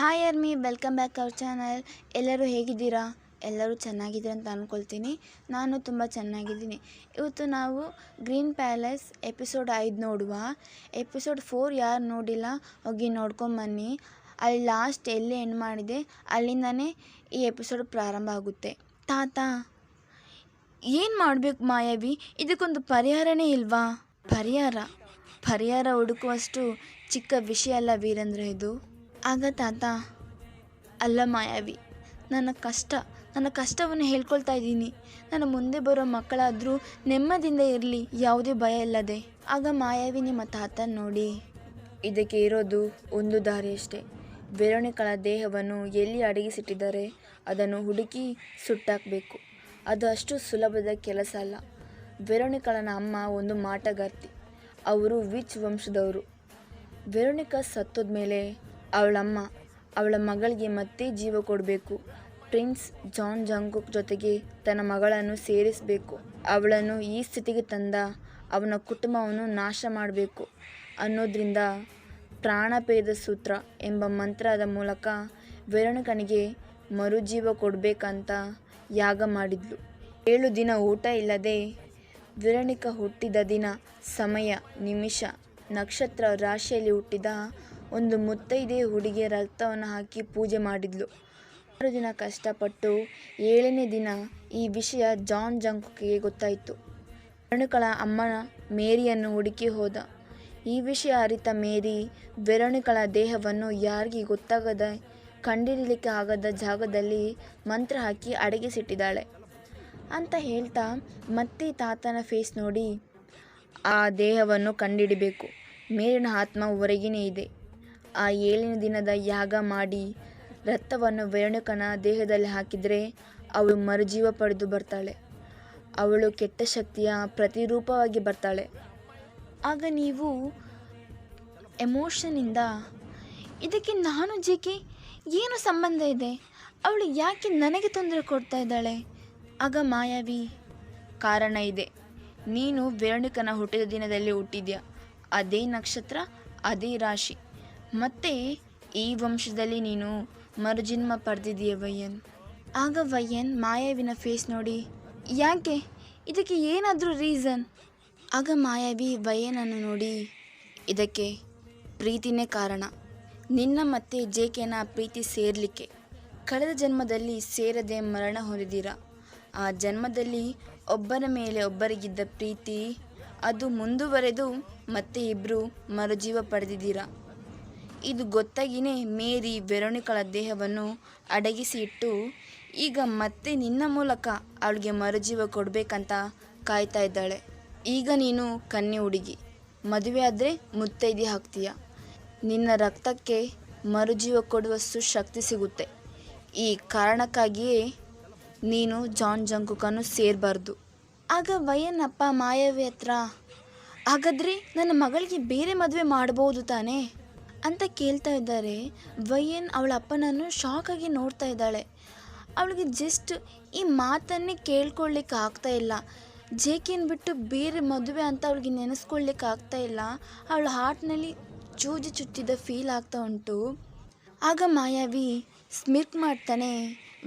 Hi army welcome back our channel ಎಲ್ಲರೂ ಹೇಗಿದ್ದೀರಾ? ಎಲ್ಲರೂ ಚೆನ್ನಾಗಿದ್ದೀರ ಅಂತ ಅಂದ್ಕೊಳ್ತೀನಿ ನಾನು ತುಂಬ ಚೆನ್ನಾಗಿದ್ದೀನಿ. ಇವತ್ತು ನಾವು ಗ್ರೀನ್ ಪ್ಯಾಲೇಸ್ ಎಪಿಸೋಡ್ ಐದು ನೋಡುವ. ಎಪಿಸೋಡ್ ಫೋರ್ ಯಾರು ನೋಡಿಲ್ಲ, ಹೋಗಿ ನೋಡ್ಕೊಂಬನ್ನಿ ಅಲ್ಲಿ ಲಾಸ್ಟ್ ಎಲ್ಲಿ ಎಂಡ್ ಮಾಡಿದೆ, ಅಲ್ಲಿಂದನೇ ಈ ಎಪಿಸೋಡ್ ಪ್ರಾರಂಭ ಆಗುತ್ತೆ. ತಾತ, ಏನು ಮಾಡಬೇಕು ಮಾಯಾವಿ? ಇದಕ್ಕೊಂದು ಪರಿಹಾರನೇ ಇಲ್ವಾ? ಪರಿಹಾರ? ಪರಿಹಾರ ಹುಡುಕುವಷ್ಟು ಚಿಕ್ಕ ವಿಷಯ ಅಲ್ಲ ವೀರೇಂದ್ರ ಇದು. ಆಗ ತಾತ ಅಲ್ಲ ಮಾಯಾವಿ ನನ್ನ ಕಷ್ಟ, ನನ್ನ ಕಷ್ಟವನ್ನು ಹೇಳ್ಕೊಳ್ತಾ ಇದ್ದೀನಿ. ನನ್ನ ಮುಂದೆ ಬರೋ ಮಕ್ಕಳಾದರೂ ನೆಮ್ಮದಿಯಿಂದ ಇರಲಿ, ಯಾವುದೇ ಭಯ ಇಲ್ಲದೆ. ಆಗ ಮಾಯಾವಿ ನಿಮ್ಮ ತಾತ ನೋಡಿ. ಇದಕ್ಕೆ ಇರೋದು ಒಂದು ದಾರಿ ಅಷ್ಟೇ. ವೆರೋಣಿಕಳ ದೇಹವನ್ನು ಎಲ್ಲಿ ಅಡಗಿಸಿಟ್ಟಿದ್ದಾರೆ, ಅದನ್ನು ಹುಡುಕಿ ಸುಟ್ಟಾಕಬೇಕು. ಅದು ಅಷ್ಟು ಸುಲಭದ ಕೆಲಸ ಅಲ್ಲ. ವೆರೋಣಿಕಳನ ಅಮ್ಮ ಒಂದು ಮಾಟಗಾರ್ತಿ. ಅವರು ವಿಚ್ ವಂಶದವರು. ವೆರೋಣಿಕಾ ಸತ್ತೋದ ಮೇಲೆ ಅವಳಮ್ಮ, ಅವಳ ಮಗಳಿಗೆ ಮತ್ತೆ ಜೀವ ಕೊಡಬೇಕು. ಪ್ರಿನ್ಸ್ ಜಾನ್ ಜಂಗುಕ್ ಜೊತೆಗೆ ತನ್ನ ಮಗಳನ್ನು ಸೇರಿಸಬೇಕು. ಅವಳನ್ನು ಈ ಸ್ಥಿತಿಗೆ ತಂದ ಅವನ ಕುಟುಂಬವನ್ನು ನಾಶ ಮಾಡಬೇಕು ಅನ್ನೋದ್ರಿಂದ ಪ್ರಾಣಪೇದ ಸೂತ್ರ ಎಂಬ ಮಂತ್ರದ ಮೂಲಕ ವಿರಣಕನಿಗೆ ಮರುಜೀವ ಕೊಡಬೇಕಂತ ಯಾಗ ಮಾಡಿದ್ಲು. ಏಳು ದಿನ ಊಟ ಇಲ್ಲದೆ ವಿರಣಿಕ ಹುಟ್ಟಿದ ದಿನ, ಸಮಯ, ನಿಮಿಷ, ನಕ್ಷತ್ರ ರಾಶಿಯಲ್ಲಿ ಹುಟ್ಟಿದ ಒಂದು ಮುತ್ತೈದೆ ಹುಡುಗಿಯ ರಕ್ತವನ್ನು ಹಾಕಿ ಪೂಜೆ ಮಾಡಿದ್ಲು. ಆರು ದಿನ ಕಷ್ಟಪಟ್ಟು ಏಳನೇ ದಿನ ಈ ವಿಷಯ ಜಾನ್ ಜಂಕುಕಿಗೆ ಗೊತ್ತಾಯಿತು. ವೆರೋಣಿಕಳ ಅಮ್ಮನ ಮೇರಿಯನ್ನು ಹುಡುಕಿ ಹೋದ. ಈ ವಿಷಯ ಅರಿತ ಮೇರಿ ವೇರಣುಕಳ ದೇಹವನ್ನು ಯಾರಿಗೆ ಗೊತ್ತಾಗದ, ಕಂಡಿಡಿಲಿಕ್ಕೆ ಆಗದ ಜಾಗದಲ್ಲಿ ಮಂತ್ರ ಹಾಕಿ ಅಡಗಿಸಿಟ್ಟಿದ್ದಾಳೆ. ಅಂತ ಹೇಳ್ತಾ ಮತ್ತೆ ತಾತನ ಫೇಸ್ ನೋಡಿ, ಆ ದೇಹವನ್ನು ಕಂಡಿಡಿಬೇಕು. ಮೇರಿನ ಆತ್ಮ ಹೊರಗಿನೇ ಇದೆ. ಆ ಏಳನೇ ದಿನದ ಯಾಗ ಮಾಡಿ ರಕ್ತವನ್ನು ವೇಣುಕನ ದೇಹದಲ್ಲಿ ಹಾಕಿದರೆ ಅವಳು ಮರುಜೀವ ಪಡೆದು ಬರ್ತಾಳೆ. ಅವಳು ಕೆಟ್ಟ ಶಕ್ತಿಯ ಪ್ರತಿರೂಪವಾಗಿ ಬರ್ತಾಳೆ. ಆಗ ನೀವು ಎಮೋಷನಿಂದ ಇದಕ್ಕೆ ನಾನು ಜೇಕೆ ಏನು ಸಂಬಂಧ ಇದೆ? ಅವಳು ಯಾಕೆ ನನಗೆ ತೊಂದರೆ ಕೊಡ್ತಾ ಇದ್ದಾಳೆ? ಆಗ ಮಾಯಾವಿ, ಕಾರಣ ಇದೆ. ನೀನು ವೇಣುಕನ ಹುಟ್ಟಿದ ದಿನದಲ್ಲಿ ಹುಟ್ಟಿದ್ಯಾ? ಅದೇ ನಕ್ಷತ್ರ, ಅದೇ ರಾಶಿ. ಮತ್ತೆ ಈ ವಂಶದಲ್ಲಿ ನೀನು ಮರುಜನ್ಮ ಪಡೆದಿದೀಯ ವಯ್ಯನ್ ಆಗ ವಯ್ಯನ್ ಮಾಯಾವಿನ ಫೇಸ್ ನೋಡಿ, ಯಾಕೆ? ಇದಕ್ಕೆ ಏನಾದರೂ ರೀಸನ್ ಆಗ ಮಾಯಾವಿ ವಯ್ಯನನ್ನು ನೋಡಿ, ಇದಕ್ಕೆ ಪ್ರೀತಿನೇ ಕಾರಣ. ನಿನ್ನ ಮತ್ತೆ ಜೇಕೆನ ಪ್ರೀತಿ ಸೇರಲಿಕ್ಕೆ ಕಳೆದ ಜನ್ಮದಲ್ಲಿ ಸೇರದೆ ಮರಣ ಹೊಂದಿದ್ದೀರ? ಆ ಜನ್ಮದಲ್ಲಿ ಒಬ್ಬರ ಮೇಲೆ ಒಬ್ಬರಿಗಿದ್ದ ಪ್ರೀತಿ, ಅದು ಮುಂದುವರೆದು ಮತ್ತೆ ಇಬ್ಬರು ಮರುಜೀವ ಪಡೆದಿದ್ದೀರಾ? ಇದು ಗೊತ್ತಾಗಿಯೇ ಮೇರಿ ವೆರೋಣಿಕಳ ದೇಹವನ್ನು ಅಡಗಿಸಿ ಇಟ್ಟು ಈಗ ಮತ್ತೆ ನಿನ್ನ ಮೂಲಕ ಅವಳಿಗೆ ಮರುಜೀವ ಕೊಡಬೇಕಂತ ಕಾಯ್ತಾ ಇದ್ದಾಳೆ. ಈಗ ನೀನು ಕನ್ನಿ ಹುಡುಗಿ. ಮದುವೆ ಆದರೆ ಮುತ್ತೈದಿ ಹಾಕ್ತೀಯ. ನಿನ್ನ ರಕ್ತಕ್ಕೆ ಮರುಜೀವ ಕೊಡುವಷ್ಟು ಶಕ್ತಿ ಸಿಗುತ್ತೆ. ಈ ಕಾರಣಕ್ಕಾಗಿಯೇ ನೀನು ಜಾನ್ ಜಂಕುಕನ್ನು ಸೇರಬಾರ್ದು. ಆಗ ವಯ್ಯನಪ್ಪ ಮಾಯವಿ ಹತ್ರ, ಹಾಗಾದರೆ ನನ್ನ ಮಗಳಿಗೆ ಬೇರೆ ಮದುವೆ ಮಾಡ್ಬೋದು ತಾನೇ? ಅಂತ ಕೇಳ್ತಾ ಇದ್ದಾರೆ. ವಯ್ಯನ್ ಅವಳ ಅಪ್ಪನನ್ನು ಶಾಕಾಗಿ ನೋಡ್ತಾ ಇದ್ದಾಳೆ. ಅವಳಿಗೆ ಜಸ್ಟ್ ಈ ಮಾತನ್ನೇ ಕೇಳ್ಕೊಳ್ಳಿಕ್ಕೆ ಆಗ್ತಾ ಇಲ್ಲ. ಜೇಕಿನ್ ಬಿಟ್ಟು ಬೇರೆ ಮದುವೆ ಅಂತ ಅವಳಿಗೆ ನೆನೆಸ್ಕೊಳ್ಳಿಕ್ಕೆ ಆಗ್ತಾ ಇಲ್ಲ. ಅವಳ ಹಾರ್ಟ್ನಲ್ಲಿ ಜೂಜು ಚುಚ್ಚಿದ ಫೀಲ್ ಆಗ್ತಾ ಉಂಟು. ಆಗ ಮಾಯಾವಿ ಸ್ಮಿರ್ಕ್ ಮಾಡ್ತಾನೆ.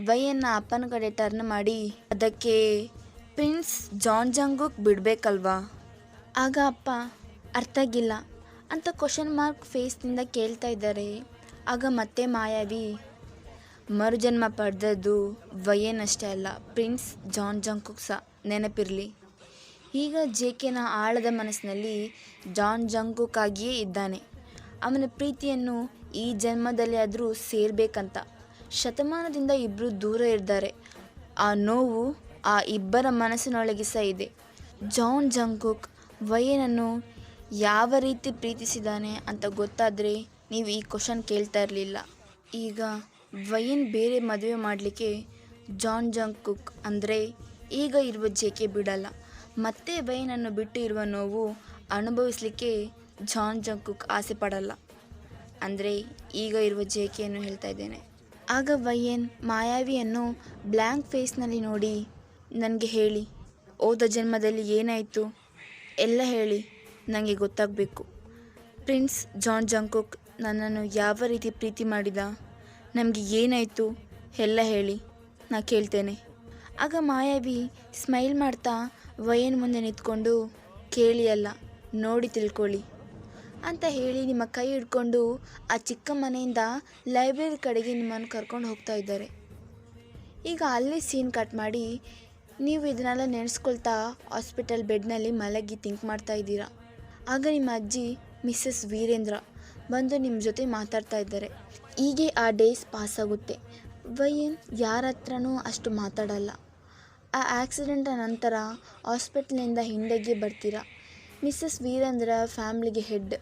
ವಯ್ಯನ್ನ ಅಪ್ಪನ ಕಡೆ ಟರ್ನ್ ಮಾಡಿ. ಅದಕ್ಕೆ ಪ್ರಿನ್ಸ್ ಜಾನ್ ಜಂಗುಕ್ ಬಿಡಬೇಕಲ್ವಾ? ಆಗ ಅಪ್ಪ, ಅರ್ಥ ಆಗಿಲ್ಲ. ಅಂತ ಕ್ವಶನ್ ಮಾರ್ಕ್ ಫೇಸ್ನಿಂದ ಕೇಳ್ತಾ ಇದ್ದಾರೆ. ಆಗ ಮತ್ತೆ ಮಾಯಾವಿ, ಮರುಜನ್ಮ ಪಡೆದದ್ದು ವಯ್ಯನಷ್ಟೇ ಅಲ್ಲ, ಪ್ರಿನ್ಸ್ ಜಾನ್ ಜಂಕುಕ್ ಸಹ ನೆನಪಿರಲಿ. ಈಗ ಜೆ ಕೆನ ಆಳದ ಮನಸ್ಸಿನಲ್ಲಿ ಜಾನ್ ಜಂಕುಕ್ಕಾಗಿಯೇ ಇದ್ದಾನೆ. ಅವನ ಪ್ರೀತಿಯನ್ನು ಈ ಜನ್ಮದಲ್ಲಿ ಆದರೂ ಸೇರಬೇಕಂತ ಶತಮಾನದಿಂದ ಇಬ್ಬರು ದೂರ ಇದ್ದಾರೆ. ಆ ನೋವು ಆ ಇಬ್ಬರ ಮನಸ್ಸಿನೊಳಗೆ ಸಹ ಇದೆ. ಜಾನ್ ಜಂಕುಕ್ ವಯ್ಯನನ್ನು ಯಾವ ರೀತಿ ಪ್ರೀತಿಸಿದ್ದಾನೆ ಅಂತ ಗೊತ್ತಾದರೆ ನೀವು ಈ ಕ್ವಶನ್ ಕೇಳ್ತಾ ಇರಲಿಲ್ಲ. ಈಗ ವಯನ್ ಬೇರೆ ಮದುವೆ ಮಾಡಲಿಕ್ಕೆ ಜಾನ್ ಜಂಕುಕ್ ಅಂದರೆ ಈಗ ಇರುವ ಜೇಕೆ ಬಿಡಲ್ಲ. ಮತ್ತೆ ವಯನನ್ನು ಬಿಟ್ಟು ಇರುವ ನೋವು ಅನುಭವಿಸಲಿಕ್ಕೆ ಜಾನ್ ಜಂಕುಕ್ ಆಸೆ ಪಡಲ್ಲ. ಅಂದರೆ ಈಗ ಇರುವ ಜೇಕೆಯನ್ನು ಹೇಳ್ತಾ ಇದ್ದೇನೆ. ಆಗ ವೈಯನ್ ಮಾಯಾವಿಯನ್ನು ಬ್ಲ್ಯಾಂಕ್ ಫೇಸ್ನಲ್ಲಿ ನೋಡಿ ನನಗೆ ಹೇಳಿ, ಓದ ಜನ್ಮದಲ್ಲಿ ಏನಾಯಿತು? ಎಲ್ಲ ಹೇಳಿ. ನನಗೆ ಗೊತ್ತಾಗಬೇಕು. ಪ್ರಿನ್ಸ್ ಜಾನ್ ಜಾಂಕುಕ್ ನನ್ನನ್ನು ಯಾವ ರೀತಿ ಪ್ರೀತಿ ಮಾಡಿದ? ನಮಗೆ ಏನಾಯಿತು? ಎಲ್ಲ ಹೇಳಿ. ನಾ ಕೇಳ್ತೇನೆ. ಆಗ ಮಾಯಾವಿ ಸ್ಮೈಲ್ ಮಾಡ್ತಾ ವಯನ್ ಮುಂದೆ ನಿಂತ್ಕೊಂಡು, ಕೇಳಿ ಅಲ್ಲ, ನೋಡಿ ತಿಳ್ಕೊಳ್ಳಿ. ಅಂತ ಹೇಳಿ ನಿಮ್ಮ ಕೈ ಹಿಡ್ಕೊಂಡು ಆ ಚಿಕ್ಕ ಮನೆಯಿಂದ ಲೈಬ್ರರಿ ಕಡೆಗೆ ನಿಮ್ಮನ್ನು ಕರ್ಕೊಂಡು ಹೋಗ್ತಾ ಇದ್ದಾರೆ. ಈಗ ಅಲ್ಲಿ ಸೀನ್ ಕಟ್ ಮಾಡಿ ನೀವು ಇದನ್ನೆಲ್ಲ ನೆನೆಸ್ಕೊಳ್ತಾ ಹಾಸ್ಪಿಟಲ್ ಬೆಡ್ನಲ್ಲಿ ಮಲಗಿ ಥಿಂಕ್ ಮಾಡ್ತಾ ಇದ್ದೀರಾ? ಆಗ ನಿಮ್ಮ ಅಜ್ಜಿ, ಮಿಸ್ಸಸ್ ವೀರೇಂದ್ರ ಬಂದು ನಿಮ್ಮ ಜೊತೆ ಮಾತಾಡ್ತಾ ಇದ್ದಾರೆ. ಹೀಗೆ ಆ ಡೇಸ್ ಪಾಸ್ ಆಗುತ್ತೆ ವೈನ್ ಯಾರ ಹತ್ರನೂ ಅಷ್ಟು ಮಾತಾಡಲ್ಲ. ಆ ಆಕ್ಸಿಡೆಂಟ ನಂತರ ಹಾಸ್ಪಿಟ್ಲಿಂದ ಹಿಂದೆಗೆ ಬರ್ತೀರಾ? ಮಿಸ್ಸಸ್ ವೀರೇಂದ್ರ ಫ್ಯಾಮ್ಲಿಗೆ ಹೆಡ್.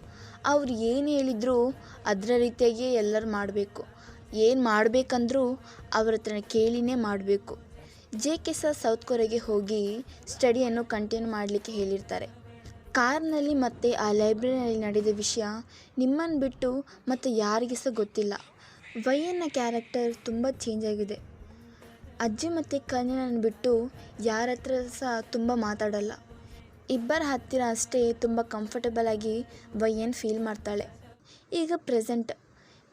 ಅವ್ರು ಏನು ಹೇಳಿದ್ರು ಅದರ ರೀತಿಯಾಗಿಯೇ ಎಲ್ಲರೂ ಮಾಡಬೇಕು. ಏನು ಮಾಡಬೇಕಂದ್ರೂ ಅವ್ರ ಹತ್ರ ಕೇಳಿನೇ ಮಾಡಬೇಕು. ಜೆ ಕೆ ಸೌತ್ ಕೊರೆಗೆ ಹೋಗಿ ಸ್ಟಡಿಯನ್ನು ಕಂಟಿನ್ಯೂ ಮಾಡಲಿಕ್ಕೆ ಹೇಳಿರ್ತಾರೆ. ಕಾರ್ನಲ್ಲಿ ಮತ್ತು ಆ ಲೈಬ್ರರಿನಲ್ಲಿ ನಡೆದ ವಿಷಯ ನಿಮ್ಮನ್ನು ಬಿಟ್ಟು ಮತ್ತು ಯಾರಿಗೆ ಸಹ ಗೊತ್ತಿಲ್ಲ. ವೈಯನ್ನ ಕ್ಯಾರೆಕ್ಟರ್ ತುಂಬ ಚೇಂಜ್ ಆಗಿದೆ. ಅಜ್ಜಿ ಮತ್ತು ಕನ್ಯನನ್ನು ಬಿಟ್ಟು ಯಾರ ಹತ್ರ ಸಹ ತುಂಬ ಮಾತಾಡಲ್ಲ. ಇಬ್ಬರ ಹತ್ತಿರ ಅಷ್ಟೇ ತುಂಬ ಕಂಫರ್ಟಬಲ್ ಆಗಿ ವೈಯನ್ ಫೀಲ್ ಮಾಡ್ತಾಳೆ. ಈಗ ಪ್ರೆಸೆಂಟ್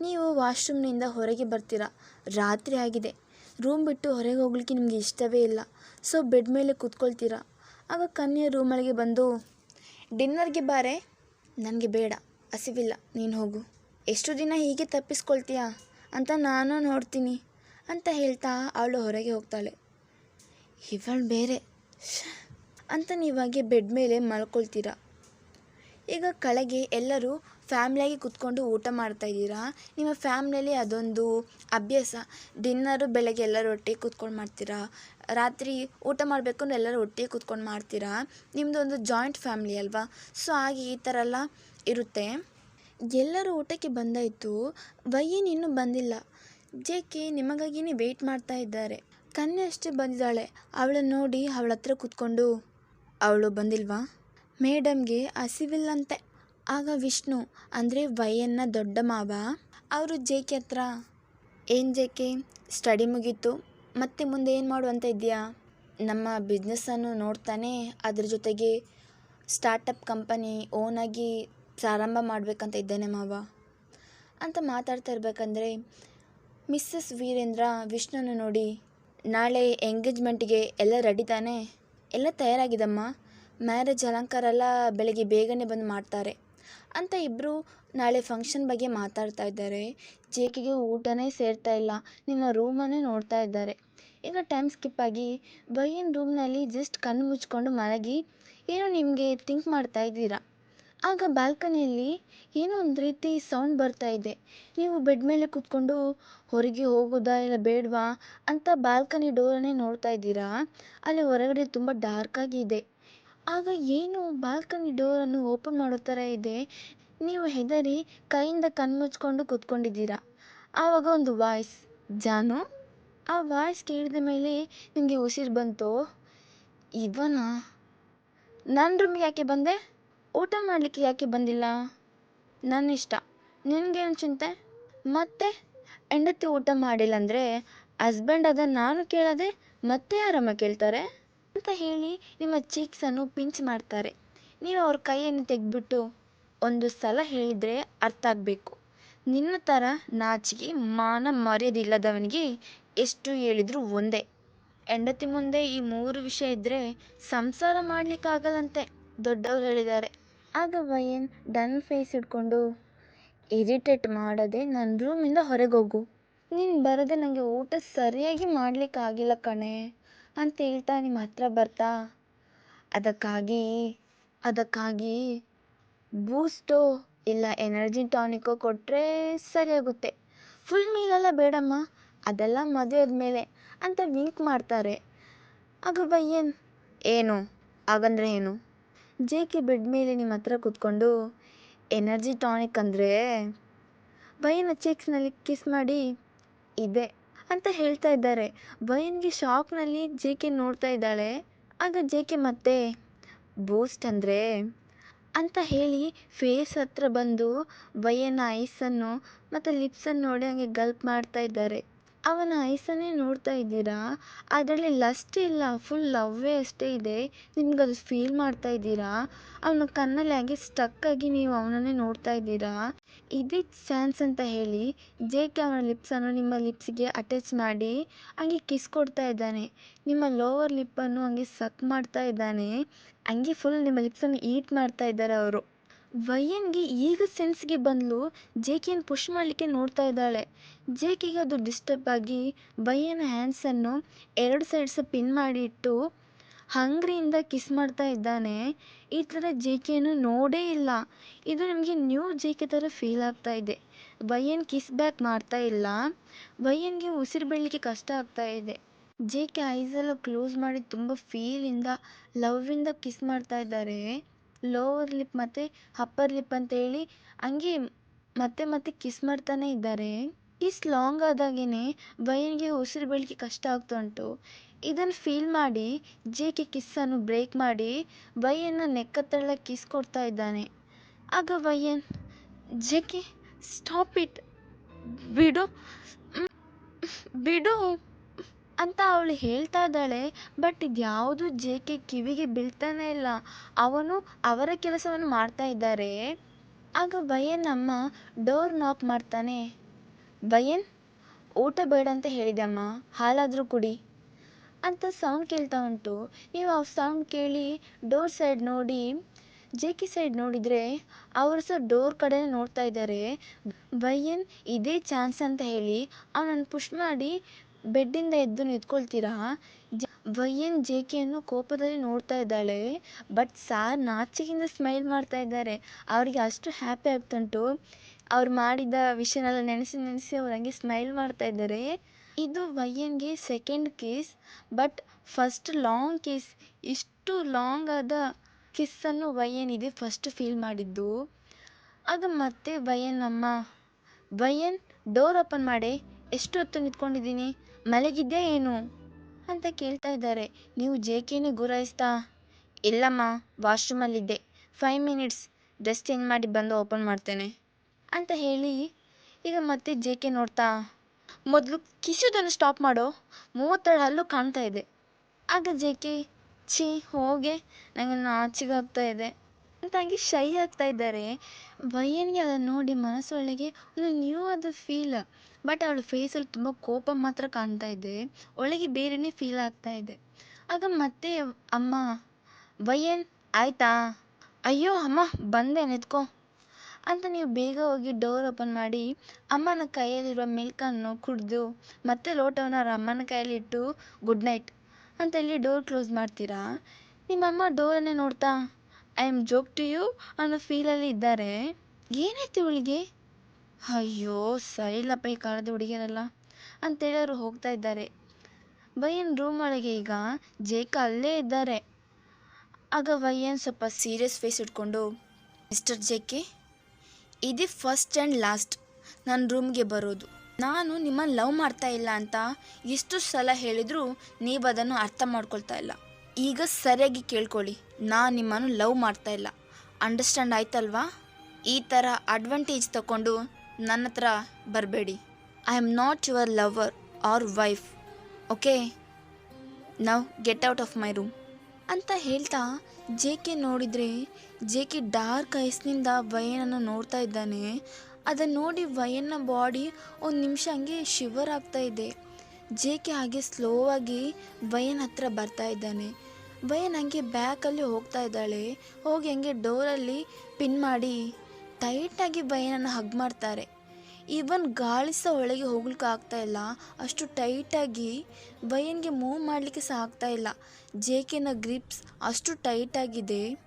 ನೀವು ವಾಶ್ರೂಮ್ನಿಂದ ಹೊರಗೆ ಬರ್ತೀರಾ? ರಾತ್ರಿ ಆಗಿದೆ. ರೂಮ್ ಬಿಟ್ಟು ಹೊರಗೆ ಹೋಗ್ಲಿಕ್ಕೆ ನಿಮಗೆ ಇಷ್ಟವೇ ಇಲ್ಲ. ಸೊ ಬೆಡ್ ಮೇಲೆ ಕೂತ್ಕೊಳ್ತೀರಾ? ಆಗ ಕನ್ಯ ರೂಮೊಳಗೆ ಬಂದು ಡಿನ್ನರ್ಗೆ ಬಾರೆ? ನನಗೆ ಬೇಡ, ಹಸಿವಿಲ್ಲ, ನೀನು ಹೋಗು. ಎಷ್ಟು ದಿನ ಹೀಗೆ ತಪ್ಪಿಸ್ಕೊಳ್ತೀಯಾ? ಅಂತ ನಾನು ನೋಡ್ತೀನಿ, ಅಂತ ಹೇಳ್ತಾ ಅವಳು ಹೊರಗೆ ಹೋಗ್ತಾಳೆ. ಇವಳು ಬೇರೆ. ಅಂತ ನೀವಾಗೆ ಬೆಡ್ ಮೇಲೆ ಮಲ್ಕೊಳ್ತೀರಾ? ಈಗ ಕಳೆಗೆ ಎಲ್ಲರೂ ಫ್ಯಾಮ್ಲಿಯಾಗಿ ಕೂತ್ಕೊಂಡು ಊಟ ಮಾಡ್ತಾ ಇದ್ದೀರಾ? ನಿಮ್ಮ ಫ್ಯಾಮ್ಲಿಯಲ್ಲಿ ಅದೊಂದು ಅಭ್ಯಾಸ. ಡಿನ್ನರು ಬೆಳಗ್ಗೆ ಎಲ್ಲರೂ ಒಟ್ಟಿಗೆ ಕೂತ್ಕೊಂಡು ಮಾಡ್ತೀರಾ? ರಾತ್ರಿ ಊಟ ಮಾಡಬೇಕು ಅಂದ್ರೆ ಎಲ್ಲರೂ ಒಟ್ಟಿಗೆ ಕೂತ್ಕೊಂಡು ಮಾಡ್ತೀರಾ? ನಿಮ್ಮದು ಒಂದು ಜಾಯಿಂಟ್ ಫ್ಯಾಮ್ಲಿ ಅಲ್ವಾ? ಸೊ ಹಾಗೆ ಈ ಥರ ಎಲ್ಲ ಇರುತ್ತೆ. ಎಲ್ಲರೂ ಊಟಕ್ಕೆ ಬಂದಾಯಿತು. ವಯ್ಯನ್ ಇನ್ನೂ ಬಂದಿಲ್ಲ. ಜೆ ಕೆ ನಿಮಗಾಗಿಯೇ ವೆಯ್ಟ್ ಮಾಡ್ತಾ ಇದ್ದಾರೆ. ಕನ್ಯೆ ಅಷ್ಟೇ ಬಂದಿದ್ದಾಳೆ. ಅವಳನ್ನು ನೋಡಿ ಅವಳ ಹತ್ರ ಕೂತ್ಕೊಂಡು, ಅವಳು ಬಂದಿಲ್ವಾ? ಮೇಡಮ್ಗೆ ಹಸಿವಿಲ್ಲಂತೆ. ಆಗ ವಿಷ್ಣು, ಅಂದರೆ ವೈಯನ್ನ ದೊಡ್ಡ ಮಾವ? ಅವರು ಜೆ ಕೆ ಹತ್ರ? ಏನು ಜೆ ಸ್ಟಡಿ ಮುಗೀತು. ಮತ್ತೆ ಮುಂದೆ ಏನು ಮಾಡು ಅಂತ ಇದೆಯಾ ನಮ್ಮ ಬಿಸ್ನೆಸ್ಸನ್ನು ನೋಡ್ತಾನೆ. ಅದ್ರ ಜೊತೆಗೆ ಸ್ಟಾರ್ಟಪ್ ಕಂಪನಿ ಓನಾಗಿ ಪ್ರಾರಂಭ ಮಾಡಬೇಕಂತ ಇದ್ದೇನೆ ಮಾವ. ಅಂತ ಮಾತಾಡ್ತಾ ಇರಬೇಕಂದ್ರೆ, ಮಿಸ್ಸಸ್ ವೀರೇಂದ್ರ ವಿಷ್ಣುನ ನೋಡಿ, ನಾಳೆ ಎಂಗೇಜ್ಮೆಂಟಿಗೆ ಎಲ್ಲ ರೆಡಿ ತಾನೆ? ಎಲ್ಲ ತಯಾರಾಗಿದಮ್ಮ? ಮ್ಯಾರೇಜ್ ಅಲಂಕಾರ ಎಲ್ಲ ಬೆಳಗ್ಗೆ ಬೇಗನೆ ಬಂದು ಮಾಡ್ತಾರೆ. ಅಂತ ಇಬ್ಬರು ನಾಳೆ ಫಂಕ್ಷನ್ ಬಗ್ಗೆ ಮಾತಾಡ್ತಾ ಇದ್ದಾರೆ. ಜೇಕಿಗೆ ಊಟನೇ ಸೇರ್ತಾ ಇಲ್ಲ. ನಿಮ್ಮ ರೂಮನ್ನೇ ನೋಡ್ತಾ ಇದ್ದಾರೆ. ಈಗ ಟೈಮ್ ಸ್ಕಿಪ್ ಆಗಿ ಬೈಯನ್ ರೂಮ್ನಲ್ಲಿ ಜಸ್ಟ್ ಕಣ್ಣು ಮುಚ್ಕೊಂಡು ಮಲಗಿ, ಏನೋ ನಿಮಗೆ ಥಿಂಕ್ ಮಾಡ್ತಾ ಇದ್ದೀರಾ? ಆಗ ಬಾಲ್ಕನಿಯಲ್ಲಿ ಏನೋ ಒಂದು ರೀತಿ ಸೌಂಡ್ ಬರ್ತಾ ಇದೆ. ನೀವು ಬೆಡ್ ಮೇಲೆ ಕೂತ್ಕೊಂಡು, ಹೊರಗೆ ಹೋಗೋದಾ ಇಲ್ಲ ಬೇಡವಾ? ಅಂತ ಬಾಲ್ಕನಿ ಡೋರನ್ನೇ ನೋಡ್ತಾ ಇದ್ದೀರಾ? ಅಲ್ಲಿ ಹೊರಗಡೆ ತುಂಬ ಡಾರ್ಕಾಗಿ ಇದೆ. ಆಗ ಏನು ಬಾಲ್ಕನಿ ಡೋರನ್ನು ಓಪನ್ ಮಾಡೋ ಥರ ಇದೆ? ನೀವು ಹೆದರಿ ಕೈಯಿಂದ ಕಣ್ಣು ಮುಚ್ಕೊಂಡು ಕೂತ್ಕೊಂಡಿದ್ದೀರಾ? ಆವಾಗ ಒಂದು ವಾಯ್ಸ್ ಜಾನು, ಆ ವಾಯ್ಸ್ ಕೇಳಿದ ಮೇಲೆ ನಿಮಗೆ ಉಸಿರು ಬಂತು? ಇವನ? ನನ್ನ ರೂಮಿಗೆ ಯಾಕೆ ಬಂದೆ? ಊಟ ಮಾಡಲಿಕ್ಕೆ ಯಾಕೆ ಬಂದಿಲ್ಲ? ನನ್ನ ಇಷ್ಟ ನಿನಗೇನು ಚಿಂತೆ? ಮತ್ತೆ? ಹೆಂಡತಿ ಊಟ ಮಾಡಿಲ್ಲ ಅಂದರೆ ಹಸ್ಬೆಂಡ್ ಅದ ನಾನು ಕೇಳದೆ ಮತ್ತೆ ಯಾರಮ್ಮ ಕೇಳ್ತಾರೆ? ಅಂತ ಹೇಳಿ ನಿಮ್ಮ ಚೀಕ್ಸನ್ನು ಪಿಂಚ್ ಮಾಡ್ತಾರೆ. ನೀವು ಅವ್ರ ಕೈಯನ್ನು ತೆಗೆದ್ಬಿಟ್ಟು ಒಂದು ಸಲ ಹೇಳಿದರೆ ಅರ್ಥ ಆಗಬೇಕು. ನಿನ್ನ ಥರ ನಾಚಿಕೆ, ಮಾನ ಮರ್ಯಾದಿಲ್ಲದವನಿಗೆ ಎಷ್ಟು ಹೇಳಿದರೂ ಒಂದೇ. ಹೆಂಡತಿ ಮುಂದೆ ಈ ಮೂರು ವಿಷಯ ಇದ್ದರೆ ಸಂಸಾರ ಮಾಡಲಿಕ್ಕಾಗಲ್ಲಂತೆ, ದೊಡ್ಡವ್ರು ಹೇಳಿದ್ದಾರೆ. ಆಗ ವಯನ್ ಡನ್ ಫೇಸ್ ಇಟ್ಕೊಂಡು ಇರಿಟೇಟ್ ಮಾಡದೆ ನನ್ನ ರೂಮಿಂದ ಹೊರಗೆ ಹೋಗು ನೀನು ಬರದೆ ನನಗೆ ಊಟ ಸರಿಯಾಗಿ ಮಾಡಲಿಕ್ಕಾಗಿಲ್ಲ ಕಣೆ. ಅಂತ ಹೇಳ್ತಾ ನಿಮ್ಮ ಹತ್ರ ಬರ್ತಾ? ಅದಕ್ಕಾಗಿ ಅದಕ್ಕಾಗಿ ಬೂಸ್ಟೋ ಇಲ್ಲ ಎನರ್ಜಿ ಟಾನಿಕೋ ಕೊಟ್ಟರೆ ಸರಿಯಾಗುತ್ತೆ ಫುಲ್ ಮೀಲೆಲ್ಲ ಬೇಡಮ್ಮ. ಅದೆಲ್ಲ ಮದುವೆ ಆದಮೇಲೆ ಅಂತ ವಿಂಕ್ ಮಾಡ್ತಾರೆ. ಆಗ ಏನು ಏನು? ಹಾಗಂದ್ರೆ ಏನು? ಜೆ ಕೆ ಬೆಡ್ ಮೇಲೆ ನಿಮ್ಮ ಹತ್ರ ಕೂತ್ಕೊಂಡು ಎನರ್ಜಿ ಟಾನಿಕ್ ಅಂದರೆ ಬಯ್ಯನ ಚೆಕ್ಸ್ನಲ್ಲಿ ಕಿಸ್ ಮಾಡಿ, ಇದೆ. ಅಂತ ಹೇಳ್ತಾ ಇದ್ದಾರೆ. ಬಯ್ಯನ್ಗೆ ಶಾಕ್ನಲ್ಲಿ ಜೆ ಕೆ ನೋಡ್ತಾ ಇದ್ದಾಳೆ. ಆಗ ಜೆ ಕೆ ಮತ್ತೆ, ಬೂಸ್ಟ್ ಅಂದರೆ? ಅಂತ ಹೇಳಿ ಫೇಸ್ ಹತ್ರ ಬಂದು ಬಯ್ಯನ ಐಸನ್ನು ಮತ್ತು ಲಿಪ್ಸನ್ನು ನೋಡಿ ಹಾಗೆ ಗಲ್ಪ್ ಮಾಡ್ತಾ ಇದ್ದಾರೆ. ಅವನ ಐಸನ್ನೇ ನೋಡ್ತಾ ಇದ್ದೀರಾ? ಅದರಲ್ಲಿ ಲಸ್ಟ್ ಇಲ್ಲ ಫುಲ್ ಲವ್ವೇ ಅಷ್ಟೇ ಇದೆ. ನಿಮ್ಗದು ಫೀಲ್ ಮಾಡ್ತಾ ಇದ್ದೀರಾ? ಅವನ ಕಣ್ಣಲ್ಲಿ ಹಾಗೆ ಸ್ಟಕ್ ಆಗಿ ನೀವು ಅವನನ್ನೇ ನೋಡ್ತಾ ಇದ್ದೀರಾ? ಇದೇ ಚಾನ್ಸ್ ಅಂತ ಹೇಳಿ ಜೆ ಕೆ ಅವನ ಲಿಪ್ಸನ್ನು ನಿಮ್ಮ ಲಿಪ್ಸಿಗೆ ಅಟ್ಯಾಚ್ ಮಾಡಿ, ಹಂಗೆ ಕಿಸ್ ಕೊಡ್ತಾ ಇದ್ದಾನೆ. ನಿಮ್ಮ ಲೋವರ್ ಲಿಪ್ಪನ್ನು ಹಂಗೆ ಸಕ್ ಮಾಡ್ತಾ ಇದ್ದಾನೆ. ಹಂಗೆ ಫುಲ್ ನಿಮ್ಮ ಲಿಪ್ಸನ್ನು ಈಟ್ ಮಾಡ್ತಾ ಇದ್ದಾರೆ ಅವರು. ವಯ್ಯನ್ಗೆ ಈಗ ಸೆನ್ಸ್ಗೆ ಬಂದಳು ಜೆ ಕೆನ ಪುಷ್ ಮಾಡಲಿಕ್ಕೆ ನೋಡ್ತಾ ಇದ್ದಾಳೆ. ಜೇಕೆಗೆ ಅದು ಡಿಸ್ಟರ್ಬ್ ಆಗಿ ವಯ್ಯನ ಹ್ಯಾಂಡ್ಸನ್ನು ಎರಡು ಸೈಡ್ಸ್ ಪಿನ್ ಮಾಡಿಟ್ಟು ಹಂಗ್ರಿಯಿಂದ ಕಿಸ್ ಮಾಡ್ತಾ ಇದ್ದಾನೆ. ಈ ಥರ ಜೆ ಕೆಯನ್ನು ನೋಡೇ ಇಲ್ಲ. ಇದು ನಮಗೆ ನ್ಯೂ ಜೆ ಕೆ ಥರ ಫೀಲ್ ಆಗ್ತಾ ಇದೆ. ವೈಯನ್ ಕಿಸ್ ಬ್ಯಾಕ್ ಮಾಡ್ತಾ ಇಲ್ಲ. ವೈಯನ್ಗೆ ಉಸಿರು ಬಿಡಲಿಕ್ಕೆ ಕಷ್ಟ ಆಗ್ತಾ ಇದೆ. ಜೆ ಕೆ ಐಸೆಲ್ಲ ಕ್ಲೋಸ್ ಮಾಡಿ ತುಂಬ ಫೀಲಿಂದ ಲವ್ವಿಂದ ಕಿಸ್ ಮಾಡ್ತಾ ಇದ್ದಾರೆ. ಲೋವರ್ ಲಿಪ್ ಮತ್ತು ಅಪ್ಪರ್ ಲಿಪ್ ಅಂತೇಳಿ ಹಂಗೆ ಮತ್ತೆ ಮತ್ತೆ ಕಿಸ್ ಮಾಡ್ತಾನೆ ಇದ್ದಾರೆ. ಕಿಸ್ ಲಾಂಗ್ ಆದಾಗೇ ವಯನ್ಗೆ ಉಸಿರು ಬಿಡಲಿಕ್ಕೆ ಕಷ್ಟ ಆಗ್ತಾ ಉಂಟು. ಇದನ್ನು ಫೀಲ್ ಮಾಡಿ ಜೆ ಕೆ ಕಿಸ್ಸನ್ನು ಬ್ರೇಕ್ ಮಾಡಿ ವಯ್ಯನ್ನ ನೆಕ್ಕತ್ತಳ್ಳ ಕಿಸ್ ಕೊಡ್ತಾ ಇದ್ದಾನೆ. ಆಗ Y N J K stop it ಬಿಡು. ಬಿಡು. ಅಂತ ಅವಳು ಹೇಳ್ತಾ ಇದ್ದಾಳೆ ಬಟ್ ಇದ್ಯಾವುದು ಜೆ ಕೆ ಕಿವಿಗೆ ಬೀಳ್ತಾನೆ ಇಲ್ಲ. ಅವನು ಅವರ ಕೆಲಸವನ್ನು ಮಾಡ್ತಾ ಇದ್ದಾರೆ. ಆಗ ಅಮ್ಮ ಡೋರ್ ನಾಕ್ ಮಾಡ್ತಾನೆ. ಬಯನ್ ಊಟ ಬೇಡ ಅಂತ ಹೇಳಿದೆ ಅಮ್ಮ, ಹಾಲಾದರೂ ಕುಡಿ ಅಂತ ಸೌಂಡ್ ಕೇಳ್ತಾ ಉಂಟು. ನೀವು ಆ ಸೌಂಡ್ ಕೇಳಿ ಡೋರ್ ಸೈಡ್ ನೋಡಿ, ಜೆ ಕೆ ಸೈಡ್ ನೋಡಿದರೆ ಅವರು ಸಹ ಡೋರ್ ಕಡೆ ನೋಡ್ತಾ ಇದ್ದಾರೆ. ಬಯ್ಯನ್ ಇದೇ ಚಾನ್ಸ್ ಅಂತ ಹೇಳಿ ಅವನನ್ನು ಪುಷ್ ಮಾಡಿ ಬೆಡ್ಡಿಂದ ಎದ್ದು ನಿಂತ್ಕೊಳ್ತೀರಾ? ಜ ವಯ್ಯನ್ ಜೆ ಕೆಯನ್ನು ಕೋಪದಲ್ಲಿ ನೋಡ್ತಾ ಇದ್ದಾಳೆ. ಬಟ್ ಸಾರ್ ನಾಚಿಕೆಯಿಂದ ಸ್ಮೈಲ್ ಮಾಡ್ತಾ ಇದ್ದಾರೆ. ಅವರಿಗೆ ಅಷ್ಟು ಹ್ಯಾಪಿ ಆಗ್ತುಂಟು. ಅವ್ರು ಮಾಡಿದ ವಿಷಯನೆಲ್ಲ ನೆನೆಸಿ ನೆನೆಸಿ ಅವ್ರು ಹಂಗೆ ಸ್ಮೈಲ್ ಮಾಡ್ತಾ ಇದ್ದಾರೆ. ಇದು ವೈಯನ್ಗೆ second kiss. But first long kiss. ಇಷ್ಟು ಲಾಂಗ್ ಆದ ಕಿಸ್ಸನ್ನು ವೈಯನ್ ಇದೆ ಫಸ್ಟ್ ಫೀಲ್ ಮಾಡಿದ್ದು. ಅದು ಮತ್ತೆ ವೈಯನ್ ಅಮ್ಮ. ವಯ್ಯನ್ ಡೋರ್ ಓಪನ್ ಮಾಡಿ. ಎಷ್ಟು ಹೊತ್ತು ನಿಂತ್ಕೊಂಡಿದ್ದೀನಿ? ಮಲಗಿದ್ಯಾ ಏನು? ಅಂತ ಕೇಳ್ತಾ ಇದ್ದಾರೆ. ನೀವು ಜೆ ಕೆನೇ ಗುರಾಯಿಸ್ತಾ? ಇಲ್ಲಮ್ಮ, ವಾಶ್ರೂಮಲ್ಲಿದ್ದೆ. ಫೈವ್ ಮಿನಿಟ್ಸ್ ಡ್ರೆಸ್ ಚೇಂಜ್ ಮಾಡಿ ಬಂದು ಓಪನ್ ಮಾಡ್ತೇನೆ. ಅಂತ ಹೇಳಿ ಈಗ ಮತ್ತೆ ಜೆ ಕೆ ನೋಡ್ತಾ, ಮೊದಲು ಕಿಸಿಯೋದನ್ನು ಸ್ಟಾಪ್ ಮಾಡೋ ಮೂವತ್ತೆರಡು ಹಲ್ಲು ಕಾಣ್ತಾ ಇದೆ. ಆಗ ಜೆ ಕೆ ಛೀ, ಹೋಗೆ ನನಗೆ ನಾಚಿಕೆ ಆಗ್ತಾ ಇದೆ. ಅಂತ ಹಂಗೆ ಶೈ ಆಗ್ತಾ ಇದ್ದಾರೆ. ವಯ್ಯನ್ಗೆ ಅದನ್ನು ನೋಡಿ ಮನಸ್ಸೊಳಗೆ ಒಂದು ನ್ಯೂ ಆದ ಫೀಲ್ ಬಟ್ ಅವಳ ಫೇಸಲ್ಲಿ ತುಂಬ ಕೋಪ ಮಾತ್ರ ಕಾಣ್ತಾ ಇದೆ. ಒಳಗೆ ಬೇರೆನೇ ಫೀಲ್ ಆಗ್ತಾ ಇದೆ. ಆಗ ಮತ್ತೆ ಅಮ್ಮ ವಯ್ಯನ್ ಆಯ್ತಾ? ಅಯ್ಯೋ, ಅಮ್ಮ, ಬಂದೆ, ನಿಂತ್ಕೋ. ಅಂತ ನೀವು ಬೇಗ ಹೋಗಿ ಡೋರ್ ಓಪನ್ ಮಾಡಿ ಅಮ್ಮನ ಕೈಯಲ್ಲಿರುವ ಮಿಲ್ಕನ್ನು ಕುಡಿದು ಮತ್ತೆ ಲೋಟವನ್ನು ಅವ್ರ ಅಮ್ಮನ ಕೈಯಲ್ಲಿ ಇಟ್ಟು ಗುಡ್ ನೈಟ್ ಅಂತ ಹೇಳಿ ಡೋರ್ ಕ್ಲೋಸ್ ಮಾಡ್ತೀರಾ? ನಿಮ್ಮಮ್ಮ ಡೋರನ್ನೇ ನೋಡ್ತಾ I am joke to you ಅನ್ನೋ ಫೀಲಲ್ಲಿ ಇದ್ದಾರೆ. ಏನಾಯ್ತು ಇವಳಿಗೆ? ಅಯ್ಯೋ ಸರಿಲ್ಲಪ್ಪ ಈ ಕಾಲದ ಹುಡುಗಿಯರೆಲ್ಲ ಅಂತೇಳಿ ಅವರು ಹೋಗ್ತಾ ಇದ್ದಾರೆ. ವಯ್ಯನ್ ರೂಮ್ ಒಳಗೆ ಈಗ ಜೇಕ ಅಲ್ಲೇ ಇದ್ದಾರೆ. ಆಗ ವಯ್ಯನ್ ಸ್ವಲ್ಪ ಸೀರಿಯಸ್ ಫೇಸ್ ಇಟ್ಕೊಂಡು, ಮಿಸ್ಟರ್ ಜೇಕೆ, ಇದೇ ಫಸ್ಟ್ ಆ್ಯಂಡ್ ಲಾಸ್ಟ್ ನನ್ನ ರೂಮ್ಗೆ ಬರೋದು. ನಾನು ನಿಮ್ಮನ್ನು ಲವ್ ಮಾಡ್ತಾ ಇಲ್ಲ ಅಂತ ಎಷ್ಟು ಸಲ ಹೇಳಿದರೂ ನೀವು ಅದನ್ನು ಅರ್ಥ ಮಾಡ್ಕೊಳ್ತಾ ಇಲ್ಲ. ಈಗ ಸರಿಯಾಗಿ ಕೇಳ್ಕೊಳ್ಳಿ. ನಾನು ನಿಮ್ಮನ್ನು ಲವ್ ಮಾಡ್ತಾ ಇಲ್ಲ. ಅಂಡರ್ಸ್ಟ್ಯಾಂಡ್ ಆಯ್ತಲ್ವಾ? ಈ ಥರ ಅಡ್ವಾಂಟೇಜ್ ತಗೊಂಡು ನನ್ನ ಹತ್ರ ಬರಬೇಡಿ. I am not your lover or wife okay ನಾವು get out of my room ಅಂತ ಹೇಳ್ತಾ ಜೆ ಕೆ ನೋಡಿದರೆ ಜೆ ಕೆ ಡಾರ್ಕ್ ಐಸ್ನಿಂದ ವಯನನ್ನು ನೋಡ್ತಾ ಇದ್ದಾನೆ. ಅದನ್ನು ನೋಡಿ ವಯನ್ನ ಬಾಡಿ ಒಂದು ನಿಮಿಷ ಹಂಗೆ ಶಿವರ್ ಆಗ್ತಾ ಇದೆ. ಜೆ ಕೆ ಹಾಗೆ ಸ್ಲೋ ಆಗಿ ವಯನ್ ಹತ್ರ ಬರ್ತಾ ಇದ್ದಾನೆ. ವಯನ್ ನನಗೆ ಬ್ಯಾಕಲ್ಲಿ ಹೋಗ್ತಾ ಇದ್ದಾಳೆ. ಹೋಗಿ ಹಂಗೆ ಡೋರಲ್ಲಿ ಪಿನ್ ಮಾಡಿ. ಟೈಟಾಗಿ ಭಯನನ್ನು ಹಗ್ ಮಾಡ್ತಾರೆ. ಈವನ್ ಗಾಳಿ ಸಹ ಒಳಗೆ ಹೋಗ್ಲಿಕ್ಕೆ ಆಗ್ತಾ ಇಲ್ಲ. ಅಷ್ಟು ಟೈಟಾಗಿ ಬಯನ್ಗೆ ಮೂವ್ ಮಾಡಲಿಕ್ಕೆ ಸಹ ಆಗ್ತಾ ಇಲ್ಲ. ಜೆ ಕೆನ ಗ್ರಿಪ್ಸ್ ಅಷ್ಟು ಟೈಟಾಗಿದೆ.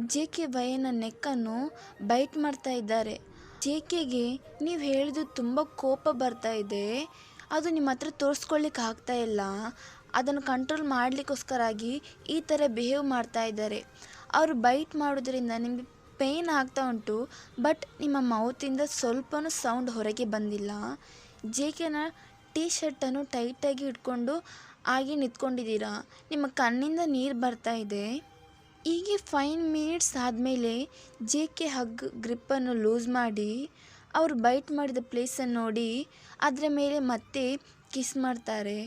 ಜೆ ಕೆ ಬಯನ ನೆಕ್ಕನ್ನು ಬೈಟ್ ಮಾಡ್ತಾ ಇದ್ದಾರೆ. ಜೆ ಕೆಗೆ ನೀವು ಹೇಳಿದ್ದು ತುಂಬ ಕೋಪ ಬರ್ತಾ ಇದೆ. ಅದು ನಿಮ್ಮ ಹತ್ರ ತೋರಿಸ್ಕೊಳ್ಳಿಕ್ಕೆ ಆಗ್ತಾ ಇಲ್ಲ. ಅದನ್ನು ಕಂಟ್ರೋಲ್ ಮಾಡಲಿಕ್ಕೋಸ್ಕರಾಗಿ ಈ ಥರ ಬಿಹೇವ್ ಮಾಡ್ತಾ ಇದ್ದಾರೆ. ಅವರು ಬೈಟ್ ಮಾಡೋದ್ರಿಂದ ನಿಮಗೆ ಪೇಯ್ನ್ ಆಗ್ತಾ ಉಂಟು ಬಟ್ ನಿಮ್ಮ ಮೌತಿಂದ ಸ್ವಲ್ಪನೂ ಸೌಂಡ್ ಹೊರಗೆ ಬಂದಿಲ್ಲ. ಜೆ ಕೆನ ಟೀ ಶರ್ಟನ್ನು ಟೈಟಾಗಿ ಇಟ್ಕೊಂಡು ಆಗಿ ನಿಂತ್ಕೊಂಡಿದ್ದೀರಾ? ನಿಮ್ಮ ಕಣ್ಣಿಂದ ನೀರು ಬರ್ತಾ ಇದೆ. ಹೀಗೆ ಫೈವ್ ಮಿನಿಟ್ಸ್ ಆದಮೇಲೆ ಜೆ ಕೆ ಹಗ್ ಗ್ರಿಪ್ಪನ್ನು ಲೂಸ್ ಮಾಡಿ, ಅವರು ಬೈಟ್ ಮಾಡಿದ ಪ್ಲೇಸನ್ನು ನೋಡಿ, ಅದರ ಮೇಲೆ ಮತ್ತೆ ಕಿಸ್ ಮಾಡ್ತಾರೆ.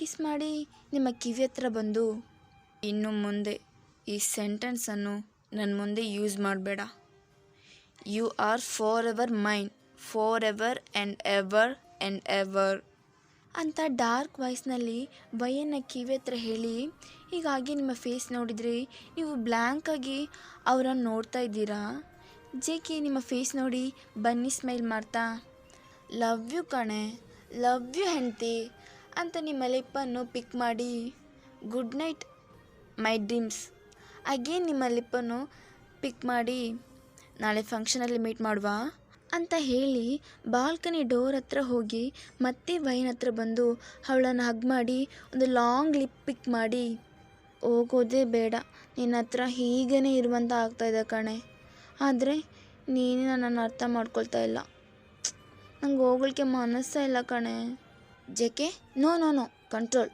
ಕಿಸ್ ಮಾಡಿ ನಿಮ್ಮ ಕಿವಿ ಹತ್ರ ಬಂದು ಇನ್ನು ಮುಂದೆ ಈ ಸೆಂಟೆನ್ಸನ್ನು ನನ್ನ ಮುಂದೆ ಯೂಸ್ ಮಾಡಬೇಡ. You are forever mine forever and ever and ever ಅಂತ ಡಾರ್ಕ್ ವಾಯ್ಸ್ನಲ್ಲಿ ಬೈಯನ್ನು ಕಿವಿ ಹತ್ರ ಹೇಳಿ, ಹೀಗಾಗಿ ನಿಮ್ಮ ಫೇಸ್ ನೋಡಿದರೆ ನೀವು ಬ್ಲ್ಯಾಂಕಾಗಿ ಅವರನ್ನು ನೋಡ್ತಾ ಇದ್ದೀರಾ? ಜೆ ಕೆ ನಿಮ್ಮ ಫೇಸ್ ನೋಡಿ ಬನ್ನಿ ಸ್ಮೈಲ್ ಮಾಡ್ತಾ. ಲವ್ ಯು ಕಣೆ ಲವ್ ಯು ಹೆಂಡ್ತಿ. ಅಂತ ನಿಮ್ಮ ಲಿಪ್ಪನ್ನು ಪಿಕ್ ಮಾಡಿ. Good night, my dreams. Again ನಿಮ್ಮ ಲಿಪ್ಪನ್ನು ಪಿಕ್ ಮಾಡಿ. ನಾಳೆ ಫಂಕ್ಷನಲ್ಲಿ ಮೀಟ್ ಮಾಡುವ. ಅಂತ ಹೇಳಿ ಬಾಲ್ಕನಿ ಡೋರ್ ಹತ್ರ ಹೋಗಿ ಮತ್ತೆ ವೈನ್ ಹತ್ರ ಬಂದು ಅವಳನ್ನು ಹಗ್ ಮಾಡಿ ಒಂದು ಲಾಂಗ್ ಲಿಪ್ ಪಿಕ್ ಮಾಡಿ. ಹೋಗೋದೇ ಬೇಡ, ನಿನ್ನ ಹತ್ರ ಹೀಗೇ ಇರುವಂಥ ಆಗ್ತಾಯಿದೆ ಕಣೆ. ಆದರೆ ನೀನು ನನ್ನನ್ನು ಅರ್ಥ ಮಾಡ್ಕೊಳ್ತಾ ಇಲ್ಲ. ನಂಗೆ ಹೋಗ್ಲಿಕ್ಕೆ ಮನಸ್ಸೇ ಇಲ್ಲ ಕಣೆ. JK? No no no control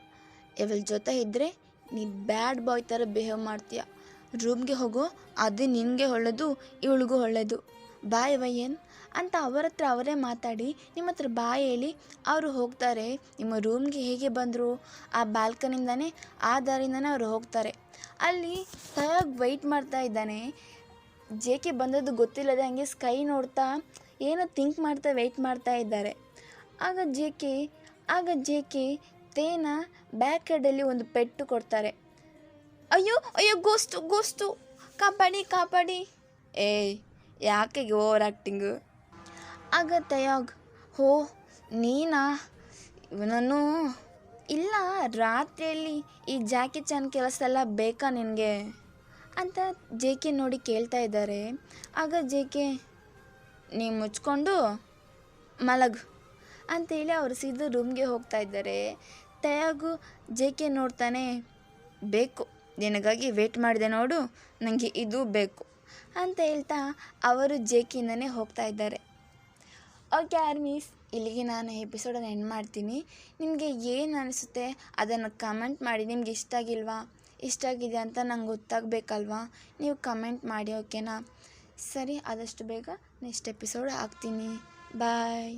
ಇವಳ ಜೊತೆ ಇದ್ದರೆ ನೀ ಬ್ಯಾಡ್ ಬಾಯ್ ಥರ ಬಿಹೇವ್ ಮಾಡ್ತೀಯ. ರೂಮ್ಗೆ ಹೋಗೋ, ಅದು ನಿನಗೆ ಒಳ್ಳೆಯದು ಇವಳಿಗೂ ಒಳ್ಳೆಯದು ಬಾಯ್ ವಯ್ಯನ್ ಅಂತ ಅವರ ಹತ್ರ ಅವರೇ ಮಾತಾಡಿ, ನಿಮ್ಮ ಹತ್ರ ಬಾಯ್ ಹೇಳಿ, ಅವರು ಹೋಗ್ತಾರೆ. ನಿಮ್ಮ ರೂಮ್ಗೆ ಹೇಗೆ ಬಂದರು? ಆ ಬಾಲ್ಕನಿಂದನೇ ಆ ದಾರಿಯಿಂದನೇ ಅವರು ಹೋಗ್ತಾರೆ. ಅಲ್ಲಿ ತಯಾಗಿ ವೆಯ್ಟ್ ಮಾಡ್ತಾ ಇದ್ದಾನೆ. ಜೆ ಕೆ ಬಂದದ್ದು ಗೊತ್ತಿಲ್ಲದೆ ಹಂಗೆ ಸ್ಕೈ ನೋಡ್ತಾ, ಏನೋ ಥಿಂಕ್ ಮಾಡ್ತಾ ವೆಯ್ಟ್ ಮಾಡ್ತಾ ಇದ್ದಾರೆ. ಆಗ ಜೆ ಕೆ ಆಗ ಜೆ ಕೆ ತೇನ ಬ್ಯಾಕ್ ಹೆಡಲ್ಲಿ ಒಂದು ಪೆಟ್ಟು ಕೊಡ್ತಾರೆ. ಅಯ್ಯೋ ಅಯ್ಯೋ, ಗೋಸ್ತು ಗೋಸ್ತು, ಕಾಪಾಡಿ ಕಾಪಾಡಿ. ಏಯ್, ಯಾಕೆ ಓವರ್ ಆ್ಯಕ್ಟಿಂಗು ಆಗ ತಯಾಗ್, ಹೋ, ನೀನಾ? ಇವನನ್ನು ಇಲ್ಲ, ರಾತ್ರಿಯಲ್ಲಿ ಈ ಜಾಕಿ ಚಾನ್ ಕೆಲಸ ಎಲ್ಲ ಬೇಕಾ ನಿನಗೆ? ಅಂತ ಜೆ ಕೆ ನೋಡಿ ಕೇಳ್ತಾ ಇದ್ದಾರೆ. ಆಗ ಜೆ ಕೆ ನೀವು ಮುಚ್ಕೊಂಡು ಮಲಗು. ಅಂತೇಳಿ ಅವರು ಸೀದಾ ರೂಮ್ಗೆ ಹೋಗ್ತಾ ಇದ್ದಾರೆ. ತಯಾಗು ಜೆ ಕೆ ನೋಡ್ತಾನೆ, ಬೇಕು, ನಿನಗಾಗಿ ವೇಟ್ ಮಾಡಿದೆ ನೋಡು ನನಗೆ ಇದು ಬೇಕು ಅಂತ ಹೇಳ್ತಾ ಅವರು ಜೆ ಕೆಯಿಂದನೇ ಹೋಗ್ತಾ ಇದ್ದಾರೆ. ಓಕೆ ಆರ್ಮೀಸ್ ಇಲ್ಲಿಗೆ ನಾನು ಎಪಿಸೋಡನ್ನು ಎಂಡ್ ಮಾಡ್ತೀನಿ. ನಿಮಗೆ ಏನು ಅನಿಸುತ್ತೆ ಅದನ್ನು ಕಮೆಂಟ್ ಮಾಡಿ, ನಿಮ್ಗೆ ಇಷ್ಟ ಆಗಿಲ್ವಾ? ಇಷ್ಟ ಆಗಿದೆ ಅಂತ ನಂಗೆ ಗೊತ್ತಾಗಬೇಕಲ್ವಾ? ನೀವು ಕಮೆಂಟ್ ಮಾಡಿ ಓಕೆನಾ ಸರಿ, ಆದಷ್ಟು ಬೇಗ ನೆಕ್ಸ್ಟ್ ಎಪಿಸೋಡ್ ಹಾಕ್ತೀನಿ. ಬಾಯ್